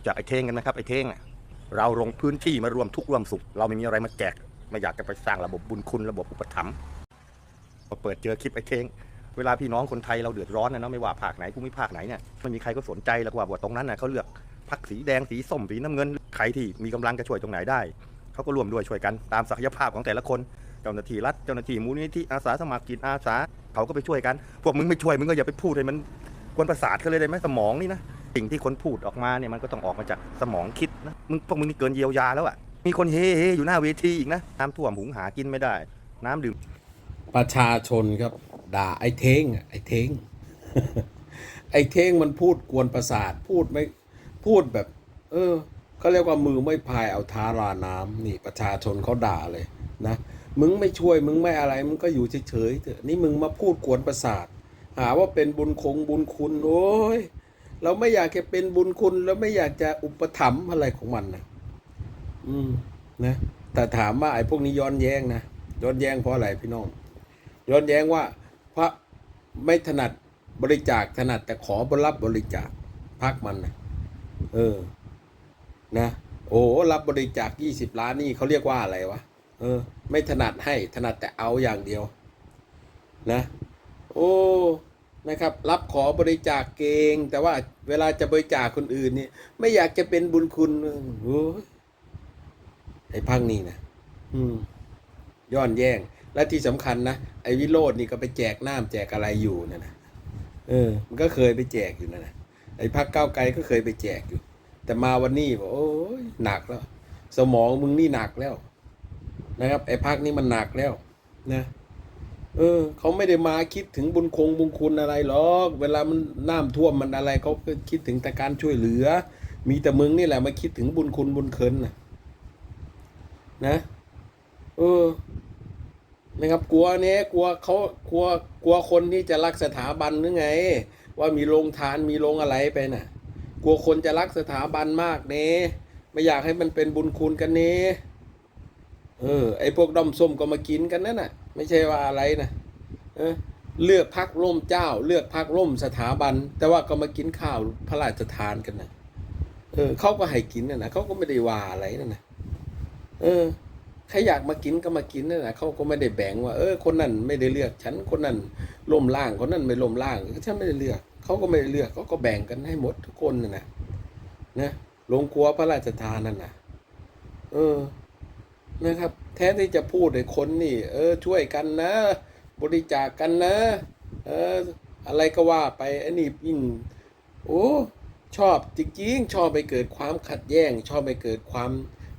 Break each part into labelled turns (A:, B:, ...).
A: รู้จักไอ้เท่งกันไหมครับไอ้เท่งอะเราลงพื้นที่มารวมทุกร่วมสุข เราไม่มีอะไรมาแจก ไม่อยากจะไปสร้างระบบบุญคุณระบบอุปถัมภ์พอเปิดเจอคลิปไอ้เท่งเวลาพี่น้องคนไทยเราเดือดร้อนนะเนาะไม่ว่าภาคไหนภูมิภาคไหนเนี่ยไม่มีใครก็สนใจหรอกว่าว่าตรงนั้นน่ะเขาเลือกพรรคสีแดงสีส้มสีน้ำเงินใครที่มีกำลังจะช่วยตรงไหนได้เขาก็ร่วมด้วยช่วยกันตามศักยภาพของแต่ละคนเจ้าหน้าที่รัฐเจ้าหน้าที่มูลนิธิอาสาสมัครจิตอาสาเขาก็ไปช่วยกัน พวกมึงไม่ช่วยมึงก็อย่าไปพูดเลยมันกวนประสาทเขาเลยได้ไหมสมองนี่นะ สิ่งที่คนพูดออกมาเนี่ยมันก็ต้องออกมาจากสมองคิดนะมึงพวกมึงนี่เกินเยียวยาแล้วอะมีคนเฮ้เฮอยู่หน้าเวทีอีกนะน้ำท่วมหุงหากินไม่ได้ น้ำดื่ม
B: ประชาชนครับ ด่าไอ้เท้งไอ้เท้งไอ้เท้งมันพูดกวนประสาทพูดไม่พูดแบบ เออเขาเรียกว่ามือไม่พายเอาท้าราน้ำนี่ประชาชนเขาด่าเลยนะมึงไม่ช่วยมึงไม่อะไรมึงก็อยู่เฉยๆเถอะนี่มึงมาพูดกวนประสาท หาว่าเป็นบุญคงบุญคุณโอ้ย เราไม่อยากจะเป็นบุญคุณแล้วไม่อยากจะอุปถัมภ์อะไรของมันนะอืมนะแต่ถามว่าไอ้พวกนี้ย้อนแย้งนะย้อนแย้งเพราะอะไรพี่น้อง ย้อนแย้งว่า พระไม่ถนัดบริจาคถนัดแต่ขอบรับบริจาคพักมันนะเออ นะ โอ้รับบริจาคยี่สิบล้านนี่เขาเรียกว่าอะไรวะเออ ไม่ถนัดให้ถนัดแต่เอาอย่างเดียว นะ โอ้ นะครับรับขอบริจาคเก่งแต่ว่าเวลาจะบริจาคคนอื่นนี่ไม่อยากจะเป็นบุญคุณโอ้ยไอ้พังนี่นะอืมย้อนแย่ง และที่สำคัญนะไอ้วิโรจน์นี่ก็ไปแจกน้ำแจกอะไรอยู่นั่นนะเออ มันก็เคยไปแจกอยู่นั่นนะไอ้พักเก้าไกลก็เคยไปแจกอยู่ แต่มาวันนี้บอกโอ้ยหนักแล้ว สมองมึงนี่หนักแล้ว นะครับ ไอ้พักนี้มันหนักแล้ว นะ เออเขาไม่ได้มาคิดถึงบุญคงบุญคุณอะไรหรอก เวลามันน้ำท่วมมันอะไรเขาก็คิดถึงแต่การช่วยเหลือ มีแต่มึงนี่แหละมาคิดถึงบุญคุณบุญเคินนะนะเออนะครับกลัวเนี้ยกลัวเขากลัวกลัวคนที่จะรักสถาบันหรือไง ว่ามีโรงทานมีโรงอะไรไปน่ะ กลัวคนจะรักสถาบันมากเน่ไม่อยากให้มันเป็นบุญคุณกันเน่ เออไอพวกด้อมส้มก็มากินกันนั่นน่ะ ไม่ใช่ว่าอะไรนะเออเลือกพักร่มเจ้า เลือกพักร่มสถาบัน แต่ว่าก็มากินข้าวพระราชทานกันนะเออเขาก็ให้กินน่ะนะเขาก็ไม่ได้ว่าอะไรนั่นนะเออใครอยากมากินก็มากินนั่นแหละเขาก็ไม่ได้แบ่งว่า เออ คนนั้นไม่ได้เลือกฉันคนนั้นล่มล่างคนนั้นไม่ล่มล่างฉันไม่ได้เลือกเขาก็ไม่ได้เลือกเขาก็แบ่งกันให้หมดทุกคนน่ะนะนะลงครัวพระราชทานนั่นนะเออ นะครับ แท้ที่จะพูดให้คนนี่ เออช่วยกันนะ บริจาคกันนะ เอออะไรก็ว่าไปไอ้นี่ยิ่งโอ้ชอบจริงๆชอบไปเกิดความขัดแย้ง ชอบไปเกิดความ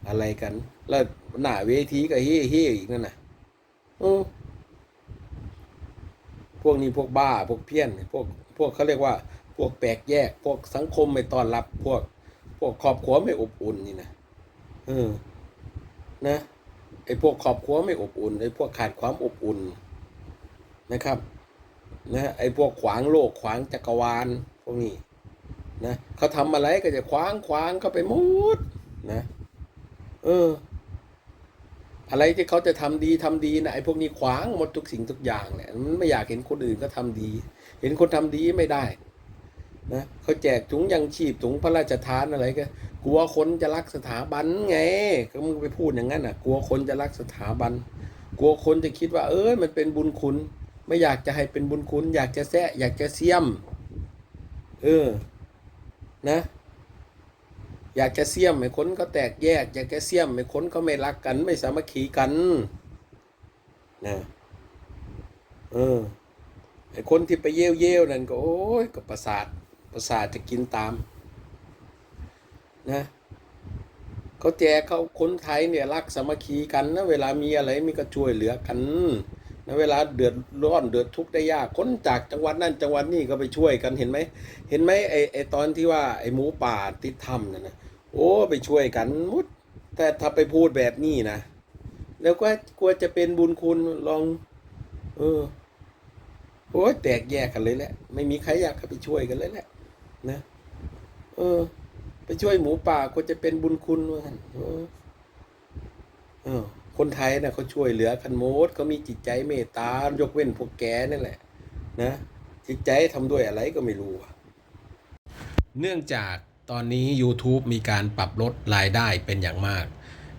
B: อะไรกัน แล้วหน้าเวทีก็เฮ่เฮ่อีกนั่นน่ะเออพวกนี้พวกบ้าพวกเพี้ยน พวกพวกเขาเรียกว่า พวกแปลกแยก พวกสังคมไม่ต้อนรับ พวก พวกครอบครัวไม่อบอุ่นนี่นะเออนะ อ้พวกครอบครัวไม่อบอุ่นไอ้พวกขาดความอบอุ่นนะครับนะไอ้พวกขวางโลกขวางจักรวาลพวกนี้นะเขาทำอะไรก็จะขวางขวางเข้าไปหมดนะเออ อะไรที่เขาจะทำดีทำดีนะไอ้พวกนี้ขวางหมดทุกสิ่งทุกอย่างเนี่ยมันไม่อยากเห็นคนอื่นก็ทำดี เห็นคนทำดีไม่ได้ นะเขาแจกถุงยังชีพถุงพระราชทานอะไรก็ กลัวคนจะรักสถาบันไง ก็มึงไปพูดอย่างนั้นอะ กลัวคนจะรักสถาบัน กลัวคนจะคิดว่า เออมันเป็นบุญคุณ ไม่อยากจะให้เป็นบุญคุณ อยากจะแซะอยากจะเสียม เออ นะ อยากจะเสียมให้คนก็แตกแยก อยากจะเสียมให้คนก็ไม่รักกัน ไม่สามัคคีกันนะเออไอ้คนที่ไปเย่ยวเย่ยวนั่นก็โอ้ยก็ประสาท ประสาทจะกินตาม นะเขาแจกเขาคนไทยเนี่ยรักสามัคคีกันนะเวลามีอะไรมีก็ช่วยเหลือกันนะเวลาเดือดร้อนเดือดทุกข์ได้ยากคนจากจังหวัดนั่นจังหวัดนี่ก็ไปช่วยกันเห็นไหมเห็นไหมไอไอตอนที่ว่าไอหมูป่าติดถ้ำนั่นนะโอ้ไปช่วยกันมุดแต่ถ้าไปพูดแบบนี้นะแล้วก็กลัวจะเป็นบุญคุณลอง เออโอ้แตกแยกกันเลยแหละ ไม่มีใครอยากเข้าไปช่วยกันเลยแหละ นะ เออ ไปช่วยหมูป่าก็จะเป็นบุญคุณว่างั้นเออ คนไทยนะเขาช่วยเหลือกันโมดเขามีจิตใจเมตตายกเว้นพวกแกนั่นแหละ นะ จิตใจทำด้วยอะไรก็ไม่รู้เนื่องจากตอนนี้ YouTube มีการปรับลดรายได้เป็นอย่างมาก